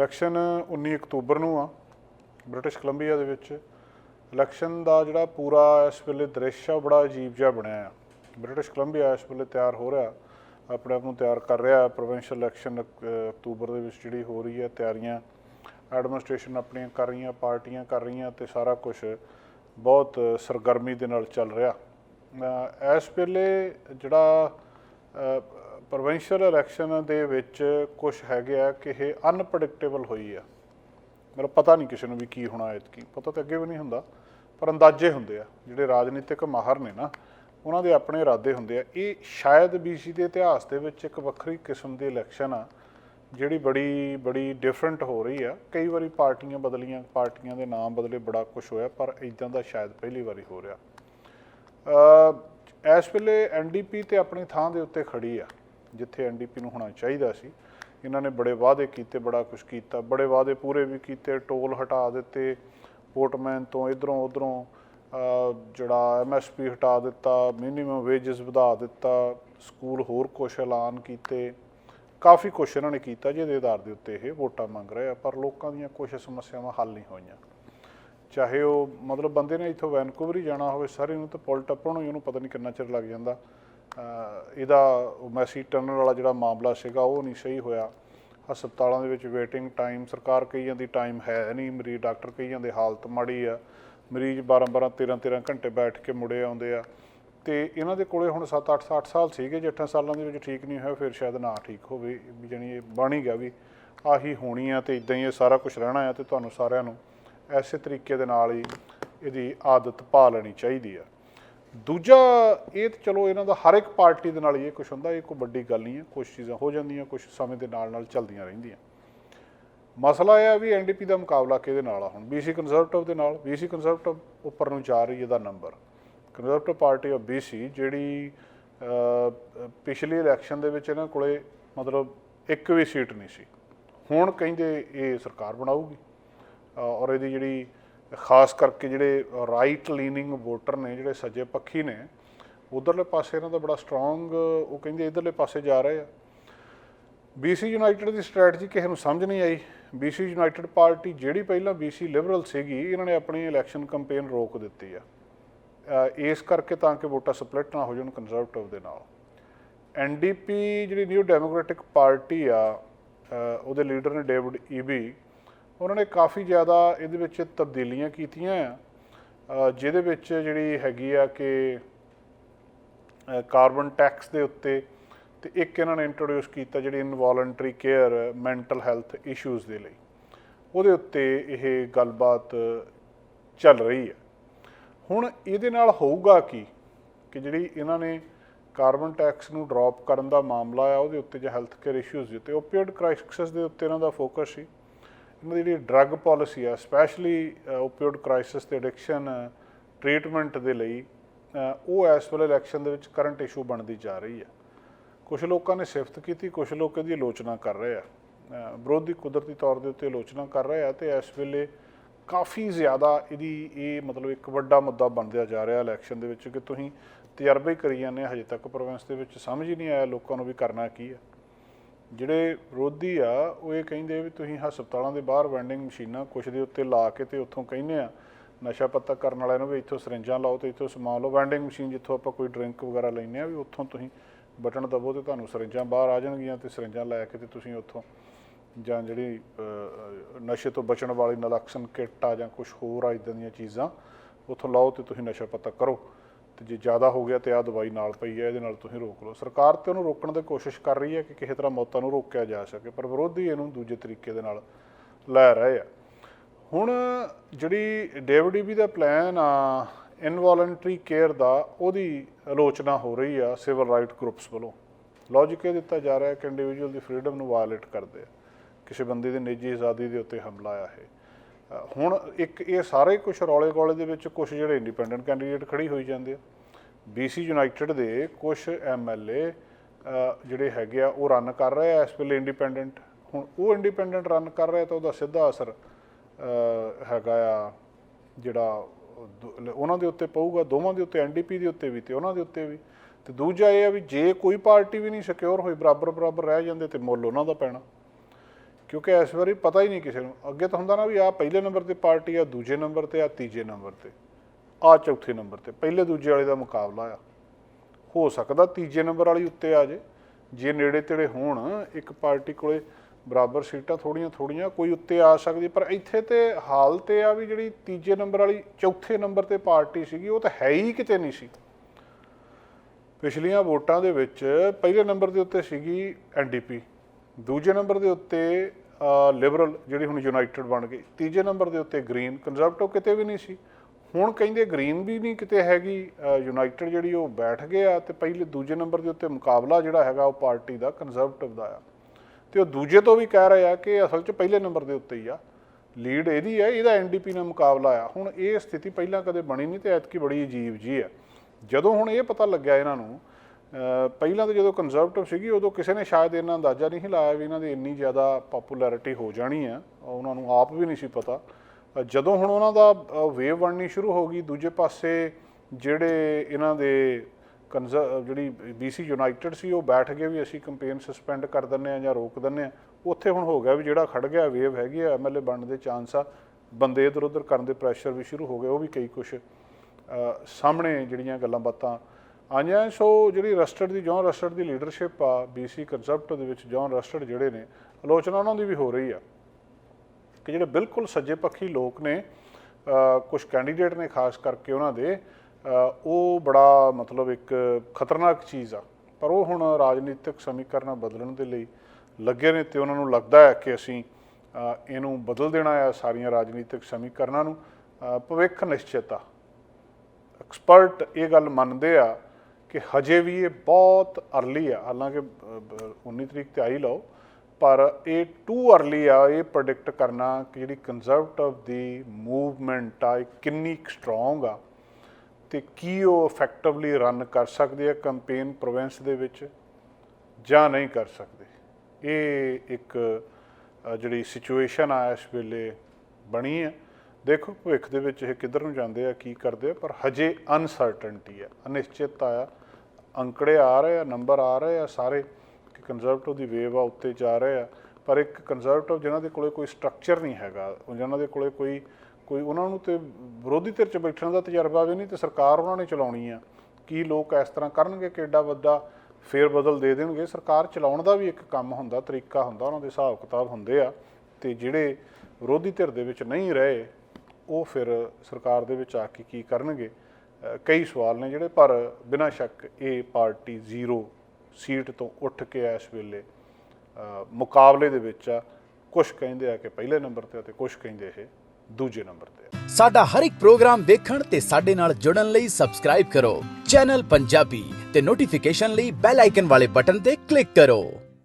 Election 19 October ਨੂੰ ਆ British Columbia ਦੇ ਵਿੱਚ। ਇਲੈਕਸ਼ਨ ਦਾ ਜਿਹੜਾ ਪੂਰਾ ਇਸ ਵੇਲੇ ਦ੍ਰਿਸ਼ ਆ, ਉਹ ਬੜਾ ਅਜੀਬ ਜਿਹਾ ਬਣਿਆ ਆ। ਬ੍ਰਿਟਿਸ਼ ਕੋਲੰਬੀਆ ਇਸ ਵੇਲੇ ਤਿਆਰ ਹੋ ਰਿਹਾ, ਆਪਣੇ ਆਪ ਨੂੰ ਤਿਆਰ ਕਰ ਰਿਹਾ ਪ੍ਰੋਵਿੰਸ਼ੀਅਲ ਇਲੈਕਸ਼ਨ ਅਕਤੂਬਰ ਦੇ ਵਿੱਚ ਜਿਹੜੀ ਹੋ ਰਹੀ ਹੈ ਤਿਆਰੀਆਂ ਐਡਮਿਨਿਸਟ੍ਰੇਸ਼ਨ ਆਪਣੀਆਂ ਕਰ ਰਹੀਆਂ, ਪਾਰਟੀਆਂ ਕਰ ਰਹੀਆਂ ਤੇ ਸਾਰਾ ਕੁਝ ਬਹੁਤ ਸਰਗਰਮੀ ਦੇ ਨਾਲ ਚੱਲ ਰਿਹਾ। ਇਸ ਵੇਲੇ ਜਿਹੜਾ ਪ੍ਰੋਵਿੰਸ਼ੀਅਲ ਇਲੈਕਸ਼ਨ ਦੇ ਵਿੱਚ ਕੁਝ ਹੈਗੇ ਆ ਕਿ ਇਹ ਅਨਪ੍ਰੈਡਿਕਟੇਬਲ ਹੋਈ ਆ। ਮਤਲਬ ਪਤਾ ਨਹੀਂ ਕਿਸੇ ਨੂੰ ਵੀ ਕੀ ਹੋਣਾ ਐਤਕੀ। ਪਤਾ ਤਾਂ ਅੱਗੇ ਵੀ ਨਹੀਂ ਹੁੰਦਾ, ਪਰ ਅੰਦਾਜ਼ੇ ਹੁੰਦੇ ਆ। ਜਿਹੜੇ ਰਾਜਨੀਤਿਕ ਮਾਹਰ ਨੇ ਨਾ, ਉਹਨਾਂ ਦੇ ਆਪਣੇ ਇਰਾਦੇ ਹੁੰਦੇ ਆ। ਇਹ ਸ਼ਾਇਦ ਬੀਸੀ ਦੇ ਇਤਿਹਾਸ ਦੇ ਵਿੱਚ ਇੱਕ ਵੱਖਰੀ ਕਿਸਮ ਦੀ ਇਲੈਕਸ਼ਨ ਆ, ਜਿਹੜੀ ਬੜੀ ਬੜੀ ਡਿਫਰੈਂਟ ਹੋ ਰਹੀ ਆ। ਕਈ ਵਾਰੀ ਪਾਰਟੀਆਂ ਬਦਲੀਆਂ, ਪਾਰਟੀਆਂ ਦੇ ਨਾਮ ਬਦਲੇ ਬੜਾ ਕੁਝ ਹੋਇਆ, ਪਰ ਇਦਾਂ ਦਾ ਸ਼ਾਇਦ ਪਹਿਲੀ ਵਾਰੀ ਹੋ ਰਿਹਾ। ਅ ਇਸ ਵੇਲੇ ਐਨਡੀਪੀ ਤੇ ਆਪਣੀ ਥਾਂ ਦੇ ਉੱਤੇ ਖੜੀ ਆ। ਜਿੱਥੇ ਐਨਡੀਪੀ ਨੂੰ ਹੋਣਾ ਚਾਹੀਦਾ ਸੀ। ਇਹਨਾਂ ਨੇ ਬੜੇ ਵਾਅਦੇ ਕੀਤੇ, ਬੜਾ ਕੁਝ ਕੀਤਾ। ਬੜੇ ਵਾਅਦੇ ਪੂਰੇ ਵੀ ਕੀਤੇ, ਟੋਲ ਹਟਾ ਦਿੱਤੇ ਪੋਰਟਮੈਨ ਤੋਂ ਇਧਰੋਂ ਉਧਰੋਂ ਜਿਹੜਾ ਐਮਐਸਪੀ ਹਟਾ ਦਿੱਤਾ ਮਿਨੀਮਮ ਵੇਜਸ ਵਧਾ ਦਿੱਤਾ, ਸਕੂਲ ਹੋਰ ਕੁਝ ਐਲਾਨ ਕੀਤੇ। ਕਾਫੀ ਕੁਝ ਇਹਨਾਂ ਨੇ ਕੀਤਾ ਜਿਹਦੇ ਆਧਾਰ ਦੇ ਉੱਤੇ ਇਹ ਵੋਟਾਂ ਮੰਗ ਰਹੇ ਆ, ਪਰ ਲੋਕਾਂ ਦੀਆਂ ਕੁਝ ਸਮੱਸਿਆਵਾਂ ਹੱਲ ਨਹੀਂ ਹੋਈਆਂ। ਚਾਹੇ ਉਹ ਮਤਲਬ ਬੰਦੇ ਨੇ ਇੱਥੋਂ ਵੈਨਕੂਵਰ ਹੀ ਜਾਣਾ ਹੋਵੇ ਸਾਰੇ ਨੂੰ ਤਾਂ ਪੁਲ ਟੱਪਣ ਨੂੰ ਹੀ ਉਹਨੂੰ ਪਤਾ ਨਹੀਂ ਕਿੰਨਾ ਚਿਰ ਲੱਗ ਜਾਂਦਾ। ਇਹਦਾ ਉਹ ਮੈਸੀ ਟਨਲ ਵਾਲਾ ਜਿਹੜਾ ਮਾਮਲਾ ਸੀਗਾ, ਉਹ ਨਹੀਂ ਸਹੀ ਹੋਇਆ। ਹਸਪਤਾਲਾਂ ਦੇ ਵਿੱਚ ਵੇਟਿੰਗ ਟਾਈਮ, ਸਰਕਾਰ ਕਹੀ ਜਾਂਦੀ ਟਾਈਮ ਹੈ ਨਹੀਂ, ਮਰੀਜ਼ ਡਾਕਟਰ ਕਹੀ ਜਾਂਦੇ ਹਾਲਤ ਮਾੜੀ ਆ। ਮਰੀਜ਼ 12 12 13 13 ਘੰਟੇ ਬੈਠ ਕੇ ਮੁੜੇ ਆਉਂਦੇ ਆ। ਤੇ ਇਹਨਾਂ ਦੇ ਕੋਲੇ ਹੁਣ 7 8 8 ਸਾਲ ਸੀਗੇ ਜੇ 8 ਸਾਲਾਂ ਦੇ ਵਿੱਚ ਠੀਕ ਨਹੀਂ ਹੋਇਆ, ਫਿਰ ਸ਼ਾਇਦ ਨਾ ਠੀਕ ਹੋਵੇ, ਵੀ ਜਾਣੀ ਇਹ ਬਣ ਹੀ ਗਿਆ ਵੀ ਆਹੀ ਹੋਣੀ ਆ ਤੇ ਇਦਾਂ ਹੀ ਇਹ ਸਾਰਾ ਕੁਝ ਰਹਿਣਾ ਆ ਤੇ ਤੁਹਾਨੂੰ ਸਾਰਿਆਂ ਨੂੰ ਐਸੇ ਤਰੀਕੇ ਦੇ ਨਾਲ ਹੀ ਇਹਦੀ ਆਦਤ ਪਾ ਲੈਣੀ ਚਾਹੀਦੀ ਆ। ਦੂਜਾ ਇਹ ਤਾਂ ਚਲੋ ਇਹਨਾਂ ਦਾ ਹਰ ਇੱਕ ਪਾਰਟੀ ਦੇ ਨਾਲ ਹੀ ਇਹ ਕੁਝ ਹੁੰਦਾ, ਇਹ ਕੋਈ ਵੱਡੀ ਗੱਲ ਨਹੀਂ ਹੈ ਕੁਝ ਚੀਜ਼ਾਂ ਹੋ ਜਾਂਦੀਆਂ ਕੁਝ ਸਮੇਂ ਦੇ ਨਾਲ ਨਾਲ ਚੱਲਦੀਆਂ ਰਹਿੰਦੀਆਂ। ਮਸਲਾ ਇਹ ਆ ਵੀ ਐਨਡੀਪੀ ਦਾ ਮੁਕਾਬਲਾ ਕਿਹਦੇ ਨਾਲ ਆ ਹੁਣ? ਬੀਸੀ ਕੰਜ਼ਰਵੇਟਿਵ ਦੇ ਨਾਲ। ਬੀਸੀ ਕੰਜ਼ਰਵੇਟਿਵ ਉੱਪਰ ਨੂੰ ਜਾ ਰਹੀ ਇਹਦਾ number conservative party of BC ਜਿਹੜੀ ਪਿਛਲੀ ਇਲੈਕਸ਼ਨ ਦੇ ਵਿੱਚ ਇਹਨਾਂ ਕੋਲੇ ਮਤਲਬ ਇੱਕ ਵੀ ਸੀਟ ਨਹੀਂ ਸੀ। ਹੁਣ ਕਹਿੰਦੇ ਇਹ ਸਰਕਾਰ ਬਣਾਊਗੀ। ਔਰ ਇਹਦੀ ਜਿਹੜੀ ਖਾਸ ਕਰਕੇ ਜਿਹੜੇ ਰਾਈਟ ਲੀਨਿੰਗ ਵੋਟਰ ਨੇ, ਜਿਹੜੇ ਸੱਜੇ ਪੱਖੀ ਨੇ, ਉਧਰਲੇ ਪਾਸੇ ਇਹਨਾਂ ਦਾ ਬੜਾ ਸਟਰੋਂਗ ਉਹ ਕਹਿੰਦੇ ਇਧਰਲੇ ਪਾਸੇ ਜਾ ਰਹੇ ਆ। ਬੀਸੀ ਯੂਨਾਈਟਿਡ ਦੀ ਸਟ੍ਰੈਟਜੀ ਕਿਸੇ ਨੂੰ ਸਮਝ ਨਹੀਂ ਆਈ। ਬੀਸੀ ਯੂਨਾਈਟਿਡ ਪਾਰਟੀ ਜਿਹੜੀ ਪਹਿਲਾਂ ਬੀਸੀ ਲਿਬਰਲ ਸੀਗੀ, ਇਹਨਾਂ ਨੇ ਆਪਣੀ ਇਲੈਕਸ਼ਨ ਕੈਂਪੇਨ ਰੋਕ ਦਿੱਤੀ ਆ। ਇਸ ਕਰਕੇ ਤਾਂ ਕਿ ਵੋਟਾਂ ਸਪਲਿਟ ਨਾ ਹੋ ਜਾਣ ਕੰਜ਼ਰਵੇਟਿਵ ਦੇ ਨਾਲ। ਐਨਡੀਪੀ ਜਿਹੜੀ ਨਿਊ ਡੈਮੋਕ੍ਰੈਟਿਕ ਪਾਰਟੀ ਆ ਉਹਦੇ ਲੀਡਰ ਨੇ ਡੇਵਿਡ ਈਬੀ ਉਹਨਾਂ ਨੇ ਕਾਫੀ ਜ਼ਿਆਦਾ ਇਹਦੇ ਵਿੱਚ ਤਬਦੀਲੀਆਂ ਕੀਤੀਆਂ ਆ। ਜਿਹਦੇ ਵਿੱਚ ਜਿਹੜੀ ਹੈਗੀ ਆ ਕਿ ਕਾਰਬਨ ਟੈਕਸ ਦੇ ਉੱਤੇ ਤੇ ਇੱਕ ਇਹਨਾਂ ਨੇ ਇੰਟਰੋਡਿਊਸ ਕੀਤਾ ਜਿਹੜੀ involuntary care mental health issues ਦੇ ਲਈ। ਉਹਦੇ ਉੱਤੇ ਇਹ ਗੱਲਬਾਤ ਚੱਲ ਰਹੀ ਹੈ ਹੁਣ ਇਹਦੇ ਨਾਲ ਹੋਊਗਾ ਕੀ ਕਿ ਜਿਹੜੀ ਇਹਨਾਂ ਨੇ ਕਾਰਬਨ ਟੈਕਸ ਨੂੰ ਡ੍ਰੌਪ ਕਰਨ ਦਾ ਮਾਮਲਾ ਆ, ਉਹਦੇ ਉੱਤੇ ਜਾਂ ਹੈਲਥ ਕੇਅਰ ਇਸ਼ੂਜ਼ ਦੇ ਉੱਤੇ ਓਪੀਓਡ ਕ੍ਰਾਈਸਿਸ ਦੇ ਉੱਤੇ ਇਹਨਾਂ ਦਾ ਫੋਕਸ ਸੀ। ਇਹਨਾਂ ਦੀ ਜਿਹੜੀ ਡਰੱਗ ਪਾਲਿਸੀ ਆ ਸਪੈਸ਼ਲੀ ਓਪੀਓਇਡ ਕ੍ਰਾਈਸਿਸ ਤੇ ਐਡਿਕਸ਼ਨ ਟ੍ਰੀਟਮੈਂਟ ਦੇ ਲਈ ਉਹ ਇਸ ਵੇਲੇ ਇਲੈਕਸ਼ਨ ਦੇ ਵਿੱਚ ਕਰੰਟ ਇਸ਼ੂ ਬਣਦੀ ਜਾ ਰਹੀ ਹੈ ਕੁਝ ਲੋਕਾਂ ਨੇ ਸਿਫਤ ਕੀਤੀ ਕੁਝ ਲੋਕ ਇਹਦੀ ਆਲੋਚਨਾ ਕਰ ਰਹੇ ਆ। ਵਿਰੋਧੀ ਕੁਦਰਤੀ ਤੌਰ ਦੇ ਉੱਤੇ ਆਲੋਚਨਾ ਕਰ ਰਹੇ ਆ ਤੇ ਇਸ ਵੇਲੇ ਕਾਫੀ ਜ਼ਿਆਦਾ ਇਹਦੀ ਇਹ ਮਤਲਬ ਇੱਕ ਵੱਡਾ ਮੁੱਦਾ ਬਣਦਿਆ ਜਾ ਰਿਹਾ ਇਲੈਕਸ਼ਨ ਦੇ ਵਿੱਚ ਕਿ ਤੁਸੀਂ ਤਜਰਬੇ ਕਰੀ ਜਾਂਦੇ ਹਜੇ ਤੱਕ ਪ੍ਰੋਵਿੰਸ ਦੇ ਵਿੱਚ ਸਮਝ ਹੀ ਨਹੀਂ ਆਇਆ ਲੋਕਾਂ ਨੂੰ ਵੀ ਕਰਨਾ ਕੀ ਹੈ ਜਿਹੜੇ ਵਿਰੋਧੀ ਆ, ਉਹ ਇਹ ਕਹਿੰਦੇ ਵੀ ਤੁਸੀਂ ਹਸਪਤਾਲਾਂ ਦੇ ਬਾਹਰ ਵੈਂਡਿੰਗ ਮਸ਼ੀਨਾਂ ਕੁਛ ਦੇ ਉੱਤੇ ਲਾ ਕੇ ਤੇ ਉੱਥੋਂ ਕਹਿੰਦੇ ਆ, ਨਸ਼ਾ ਪੱਤਾ ਕਰਨ ਵਾਲਿਆਂ ਨੂੰ ਵੀ ਇੱਥੋਂ ਸਰਿੰਜਾਂ ਲਾਓ ਤੇ ਇੱਥੋਂ ਸਮਾਨ ਲਓ। ਵੈਂਡਿੰਗ ਮਸ਼ੀਨ ਜਿੱਥੋਂ ਆਪਾਂ ਕੋਈ ਡਰਿੰਕ ਵਗੈਰਾ ਲੈਂਦੇ ਆ ਵੀ ਉੱਥੋਂ ਤੁਸੀਂ ਬਟਨ ਦਬੋ ਤੇ ਤੁਹਾਨੂੰ ਸਰਿੰਜਾਂ ਬਾਹਰ ਆ ਜਾਣਗੀਆਂ ਤੇ ਸਰਿੰਜਾਂ ਲੈ ਕੇ ਤੇ ਤੁਸੀਂ ਉੱਥੋਂ ਜਾਂ ਜਿਹੜੀ ਨਸ਼ੇ ਤੋਂ ਬਚਣ ਵਾਲੀ ਨਲਾਕਸਨ ਕਿੱਟ ਆ ਜਾਂ ਕੁਝ ਹੋਰ ਆ ਇਦਾਂ ਦੀਆਂ ਚੀਜ਼ਾਂ, ਉੱਥੋਂ ਲਾਓ ਤੇ ਤੁਸੀਂ ਨਸ਼ਾ ਪੱਤਾ ਕਰੋ। ਤੇ ਜੇ ਜ਼ਿਆਦਾ ਹੋ ਗਿਆ ਤੇ ਆ ਦਵਾਈ ਨਾਲ ਪਈ ਹੈ, ਇਹਦੇ ਨਾਲ ਤੁਸੀਂ ਰੋਕ ਲਓ। ਸਰਕਾਰ ਤੇ ਉਹਨੂੰ ਰੋਕਣ ਦੀ ਕੋਸ਼ਿਸ਼ ਕਰ ਰਹੀ ਹੈ ਕਿ ਕਿਸੇ ਤਰ੍ਹਾਂ ਮੌਤਾਂ ਨੂੰ ਰੋਕਿਆ ਜਾ ਸਕੇ, ਪਰ ਵਿਰੋਧੀ ਇਹਨੂੰ ਦੂਜੇ ਤਰੀਕੇ ਦੇ ਨਾਲ ਲੈ ਰਹੇ ਆ। ਹੁਣ ਜਿਹੜੀ ਡੇਵਿਡ ਦਾ ਪਲਾਨ ਆ ਇਨਵੋਲੰਟਰੀ ਕੇਅਰ ਦਾ, ਉਹਦੀ ਆਲੋਚਨਾ ਹੋ ਰਹੀ ਆ ਸਿਵਲ ਰਾਈਟ ਗਰੁੱਪਸ ਵੱਲੋਂ। ਲੌਜੀਕ ਇਹ ਦਿੱਤਾ ਜਾ ਰਿਹਾ ਕਿ ਇੰਡੀਵਿਜੂਅਲ ਦੀ ਫਰੀडम ਨੂੰ ਵਾਇਲੇਟ ਕਰਦੇ ਆ। ਕਿਸੇ ਬੰਦੇ ਦੀ ਨਿੱਜੀ ਆਜ਼ਾਦੀ ਦੇ ਉੱਤੇ ਹਮਲਾ ਆ ਇਹ। ਹੁਣ ਇੱਕ ਇਹ ਸਾਰੇ ਕੁਝ ਰੌਲੇ ਗੋਲੇ ਦੇ ਵਿੱਚ ਕੁਝ ਜਿਹੜੇ ਇੰਡੀਪੈਂਡੈਂਟ ਕੈਂਡੀਡੇਟ ਖੜੀ ਹੋਈ ਜਾਂਦੇ ਆ। ਬੀਸੀ ਯੂਨਾਈਟਿਡ ਦੇ ਕੁਝ ਐਮਐਲਏ ਜਿਹੜੇ ਹੈਗੇ ਆ, ਉਹ ਰਨ ਕਰ ਰਹੇ ਆ, ਇਸ ਵੇਲੇ ਇੰਡੀਪੈਂਡੈਂਟ ਹੁਣ ਉਹ ਇੰਡੀਪੈਂਡੈਂਟ ਰਨ ਕਰ ਰਿਹਾ ਤਾਂ ਉਹਦਾ ਸਿੱਧਾ ਅਸਰ ਹੈਗਾ ਆ, ਜਿਹੜਾ ਉਹ ਉਹਨਾਂ ਦੇ ਉੱਤੇ ਪਊਗਾ, ਦੋਵਾਂ ਦੇ ਉੱਤੇ ਐਨਡੀਪੀ ਦੇ ਉੱਤੇ ਵੀ ਤੇ ਉਹਨਾਂ ਦੇ ਉੱਤੇ ਵੀ। ਤੇ ਦੂਜਾ ਇਹ ਆ ਵੀ ਜੇ ਕੋਈ ਪਾਰਟੀ ਵੀ ਨਹੀਂ ਸਿਕਿਉਰ ਹੋਈ ਬਰਾਬਰ ਬਰਾਬਰ ਰਹਿ ਜਾਂਦੇ ਤੇ ਮੁੱਲ ਉਹਨਾਂ ਦਾ ਪੈਣਾ। ਕਿਉਂਕਿ ਇਸ ਵਾਰੀ ਪਤਾ ਹੀ ਨਹੀਂ ਕਿਸੇ ਨੂੰ। ਅੱਗੇ ਤਾਂ ਹੁੰਦਾ ਨਾ ਵੀ ਆ ਪਹਿਲੇ ਨੰਬਰ ਤੇ ਪਾਰਟੀ ਆ, ਦੂਜੇ ਨੰਬਰ ਤੇ ਆ, ਤੀਜੇ ਨੰਬਰ ਤੇ। ਆ ਚੌਥੇ ਨੰਬਰ ਤੇ। ਪਹਿਲੇ ਦੂਜੇ ਵਾਲੇ ਦਾ ਮੁਕਾਬਲਾ ਆ। ਹੋ ਸਕਦਾ ਤੀਜੇ ਨੰਬਰ ਵਾਲੀ ਉੱਤੇ ਆ ਜੇ। ਜੇ ਨੇੜੇ ਤੇੜੇ ਹੋਣ, ਇੱਕ ਪਾਰਟੀ ਕੋਲੇ ਬਰਾਬਰ ਸੀਟਾਂ ਥੋੜੀਆਂ ਥੋੜੀਆਂ ਕੋਈ ਉੱਤੇ ਆ ਸਕਦੀ ਪਰ ਇੱਥੇ ਤੇ ਹਾਲ ਤੇ ਆ ਵੀ ਜਿਹੜੀ ਤੀਜੇ ਨੰਬਰ ਵਾਲੀ, ਚੌਥੇ ਨੰਬਰ ਤੇ ਪਾਰਟੀ ਸੀਗੀ, ਉਹ ਤਾਂ ਹੈ ਹੀ ਕਿਤੇ ਨਹੀਂ ਸੀ। ਪਿਛਲੀਆਂ ਵੋਟਾਂ ਦੇ ਵਿੱਚ ਪਹਿਲੇ ਨੰਬਰ ਦੇ ਉੱਤੇ ਸੀਗੀ ਐਨਡੀਪੀ ਦੂਜੇ ਨੰਬਰ ਦੇ ਉੱਤੇ ਲਿਬਰਲ ਜਿਹੜੀ ਹੁਣ ਯੂਨਾਈਟਿਡ ਬਣ ਗਈ, ਤੀਜੇ ਨੰਬਰ ਦੇ ਉੱਤੇ ਗ੍ਰੀਨ ਕੰਜ਼ਰਵੇਟਿਵ ਕਿਤੇ ਵੀ ਨਹੀਂ ਸੀ। ਹੁਣ ਕਹਿੰਦੇ ਗ੍ਰੀਨ ਵੀ ਨਹੀਂ ਕਿਤੇ ਹੈਗੀ ਯੂਨਾਈਟਿਡ ਜਿਹੜੀ ਉਹ ਬੈਠ ਗਏ ਆ ਤੇ ਪਹਿਲੇ ਦੂਜੇ ਨੰਬਰ ਦੇ ਉੱਤੇ ਮੁਕਾਬਲਾ ਜਿਹੜਾ ਹੈਗਾ ਉਹ ਪਾਰਟੀ ਦਾ ਕੰਜ਼ਰਵੇਟਿਵ ਦਾ ਆ। ਤੇ ਉਹ ਦੂਜੇ ਤੋਂ ਵੀ ਕਹਿ ਰਹੇ ਆ ਕਿ ਅਸਲ 'ਚ ਪਹਿਲੇ ਨੰਬਰ ਦੇ ਉੱਤੇ ਹੀ ਆ। ਲੀਡ ਇਹਦੀ ਹੈ ਇਹਦਾ ਐਨਡੀਪੀ ਨਾਲ ਮੁਕਾਬਲਾ ਆ। ਹੁਣ ਇਹ ਸਥਿਤੀ ਪਹਿਲਾਂ ਕਦੇ ਬਣੀ ਨਹੀਂ ਤੇ ਐਤਕੀ ਬੜੀ ਅਜੀਬ ਜੀ ਆ। ਜਦੋਂ ਹੁਣ ਇਹ ਪਤਾ ਲੱਗਿਆ ਇਹਨਾਂ ਨੂੰ ਪਹਿਲਾਂ ਤਾਂ ਜਦੋਂ ਕੰਜ਼ਰਵੇਟਿਵ ਸੀਗੀ, ਉਦੋਂ ਕਿਸੇ ਨੇ ਸ਼ਾਇਦ ਇਹਨਾਂ ਅੰਦਾਜ਼ਾ ਨਹੀਂ ਲਾਇਆ ਵੀ ਇਹਨਾਂ ਦੀ ਇੰਨੀ ਜ਼ਿਆਦਾ ਪਪੂਲੈਰਿਟੀ ਹੋ ਜਾਣੀ ਆ। ਉਹਨਾਂ ਨੂੰ ਆਪ ਵੀ ਨਹੀਂ ਸੀ ਪਤਾ। ਜਦੋਂ ਹੁਣ ਉਹਨਾਂ ਦਾ ਵੇਵ ਬਣਨੀ ਸ਼ੁਰੂ ਹੋ ਗਈ, ਦੂਜੇ ਪਾਸੇ ਜਿਹੜੇ ਇਹਨਾਂ ਦੇ ਕੰਜ਼ਰ ਜਿਹੜੀ ਬੀਸੀ ਯੂਨਾਈਟਿਡ ਸੀ, ਉਹ ਬੈਠ ਗਏ ਵੀ ਅਸੀਂ ਕੰਪੇਨ ਸਸਪੈਂਡ ਕਰ ਦਿੰਨੇ ਆ ਜਾਂ ਰੋਕ ਦਿੰਨੇ ਆ। ਉੱਥੇ ਹੁਣ ਹੋ ਗਿਆ ਵੀ ਜਿਹੜਾ ਖੜ ਗਿਆ ਵੇਵ ਹੈਗੀ ਆ ਐਮਐਲਏ ਬਣਨ ਦੇ ਚਾਂਸ ਆ। ਬੰਦੇ ਇਧਰ ਉਧਰ ਕਰਨ ਦੇ ਪ੍ਰੈਸ਼ਰ ਵੀ ਸ਼ੁਰੂ ਹੋ ਗਏ, ਉਹ ਵੀ ਕਈ ਕੁਝ ਸਾਹਮਣੇ ਜਿਹੜੀਆਂ ਗੱਲਾਂ ਬਾਤਾਂ ਆਈਆਂ ਸੋ ਜਿਹੜੀ ਰਸਟਡ ਦੀ ਜੌਨ ਰਸਟਡ ਦੀ ਲੀਡਰਸ਼ਿਪ ਆ ਬੀਸੀ ਕੰਸੈਪਟ ਦੇ ਵਿੱਚ ਜੌਨ ਰਸਟਡ ਜਿਹੜੇ ਨੇ, ਆਲੋਚਨਾ ਉਹਨਾਂ ਦੀ ਵੀ ਹੋ ਰਹੀ ਆ ਕਿ ਜਿਹੜੇ ਬਿਲਕੁਲ ਸੱਜੇ ਪੱਖੀ ਲੋਕ ਨੇ ਕੁਝ ਕੈਂਡੀਡੇਟ ਨੇ ਖਾਸ ਕਰਕੇ ਉਹਨਾਂ ਦੇ ਉਹ ਬੜਾ ਮਤਲਬ ਇੱਕ ਖਤਰਨਾਕ ਚੀਜ਼ ਆ। ਪਰ ਉਹ ਹੁਣ ਰਾਜਨੀਤਿਕ ਸਮੀਕਰਨਾਂ ਬਦਲਣ ਦੇ ਲਈ ਲੱਗੇ ਨੇ ਤੇ ਉਹਨਾਂ ਨੂੰ ਲੱਗਦਾ ਹੈ ਕਿ ਅਸੀਂ ਇਹਨੂੰ ਬਦਲ ਦੇਣਾ ਹੈ ਸਾਰੀਆਂ ਰਾਜਨੀਤਿਕ ਸਮੀਕਰਨਾਂ ਨੂੰ। ਭਵਿੱਖ ਨਿਸ਼ਚਿਤ ਆ। ਐਕਸਪਰਟ ਇਹ ਗੱਲ ਮੰਨਦੇ ਆ ਕਿ ਹਜੇ ਵੀ ਇਹ ਬਹੁਤ ਅਰਲੀ ਆ ਹਾਲਾਂਕਿ ਅ, 19 ਤਰੀਕ ਤੇ ਆਈ ਲਓ ਪਰ ਇਹ ਟੂ ਅਰਲੀ ਆ ਇਹ ਪ੍ਰੈਡਿਕਟ ਕਰਨਾ ਕਿ ਜਿਹੜੀ ਕੰਜ਼ਰਵੇਟਿਵ ਦੀ ਮੂਵਮੈਂਟ ਆ ਇਹ ਕਿੰਨੀ ਸਟਰੋਂਗ ਆ ਤੇ ਕੀ ਉਹ ਇਫੈਕਟਿਵਲੀ ਰਨ ਕਰ ਸਕਦੇ ਆ ਕੈਂਪੇਨ ਪ੍ਰੋਵਿੰਸ ਦੇ ਵਿੱਚ ਜਾਂ ਨਹੀਂ ਕਰ ਸਕਦੇ। ਇਹ ਇੱਕ ਜਿਹੜੀ ਸਿਚੁਏਸ਼ਨ ਆ ਇਸ ਵੇਲੇ ਬਣੀ ਹੈ ਦੇਖੋ ਭਵਿੱਖ ਦੇ ਵਿੱਚ ਇਹ ਕਿੱਧਰ ਨੂੰ ਜਾਂਦੇ ਆ ਕੀ ਕਰਦੇ ਆ ਪਰ ਹਜੇ ਅਨਸਰਟਨਟੀ ਆ ਅਨਿਸ਼ਚਿਤਤਾ ਆ ਅੰਕੜੇ ਆ ਰਹੇ ਆ ਨੰਬਰ ਆ ਰਹੇ ਆ ਸਾਰੇ, ਕਿ ਕੰਜ਼ਰਵੇਟਿਵ ਦੀ ਵੇਵ ਆ, ਉੱਤੇ ਜਾ ਰਹੇ ਆ। ਪਰ ਇੱਕ ਕੰਜ਼ਰਵੇਟਿਵ ਜਿਨ੍ਹਾਂ ਦੇ ਕੋਲੇ ਕੋਈ ਸਟਰਕਚਰ ਨਹੀਂ ਹੈਗਾ ਜਿਨ੍ਹਾਂ ਦੇ ਕੋਲੇ ਕੋਈ ਕੋਈ ਉਹਨਾਂ ਨੂੰ ਤੇ ਵਿਰੋਧੀ ਧਿਰ 'ਚ ਬੈਠਣ ਦਾ ਤਜਰਬਾ ਵੀ ਨਹੀਂ ਤੇ ਸਰਕਾਰ ਉਹਨਾਂ ਨੇ ਚਲਾਉਣੀ ਆ। ਕੀ ਲੋਕ ਇਸ ਤਰ੍ਹਾਂ ਕਰਨਗੇ ਕਿੱਡਾ ਵੱਡਾ ਫੇਰ ਬਦਲ ਦੇ ਦੇਣਗੇ? ਸਰਕਾਰ ਚਲਾਉਣ ਦਾ ਵੀ ਇੱਕ ਕੰਮ ਹੁੰਦਾ, ਤਰੀਕਾ ਹੁੰਦਾ, ਉਹਨਾਂ ਦੇ ਹਿਸਾਬ ਕਿਤਾਬ ਹੁੰਦੇ ਆ। ਤੇ ਜਿਹੜੇ ਵਿਰੋਧੀ ਧਿਰ ਦੇ ਵਿੱਚ ਨਹੀਂ ਰਹੇ, ਉਹ ਫਿਰ ਸਰਕਾਰ ਦੇ ਵਿੱਚ ਆ ਕੇ ਕੀ ਕਰਨਗੇ? ਕਈ ਸਵਾਲ ਨੇ ਜਿਹੜੇ, ਪਰ ਬਿਨਾਂ ਸ਼ੱਕ ਇਹ ਪਾਰਟੀ ਜ਼ੀਰੋ ਸੀਟ ਤੋਂ ਉੱਠ ਕੇ ਇਸ ਵੇਲੇ ਮੁਕਾਬਲੇ ਦੇ ਵਿੱਚ ਆ। ਕੁਝ ਕਹਿੰਦੇ ਆ ਕਿ ਪਹਿਲੇ ਨੰਬਰ ਤੇ ਆ ਤੇ ਕੁਝ ਕਹਿੰਦੇ ਇਹ ਦੂਜੇ ਨੰਬਰ ਤੇ ਸਾਡਾ ਹਰ ਇੱਕ ਪ੍ਰੋਗਰਾਮ ਦੇਖਣ ਤੇ ਸਾਡੇ ਨਾਲ ਜੁੜਨ ਲਈ ਸਬਸਕ੍ਰਾਈਬ ਕਰੋ। ਚੈਨਲ ਪੰਜਾਬੀ ਤੇ ਨੋਟੀਫਿਕੇਸ਼ਨ ਲਈ ਬੈਲ ਆਈਕਨ ਵਾਲੇ ਬਟਨ ਤੇ ਕਲਿੱਕ ਕਰੋ।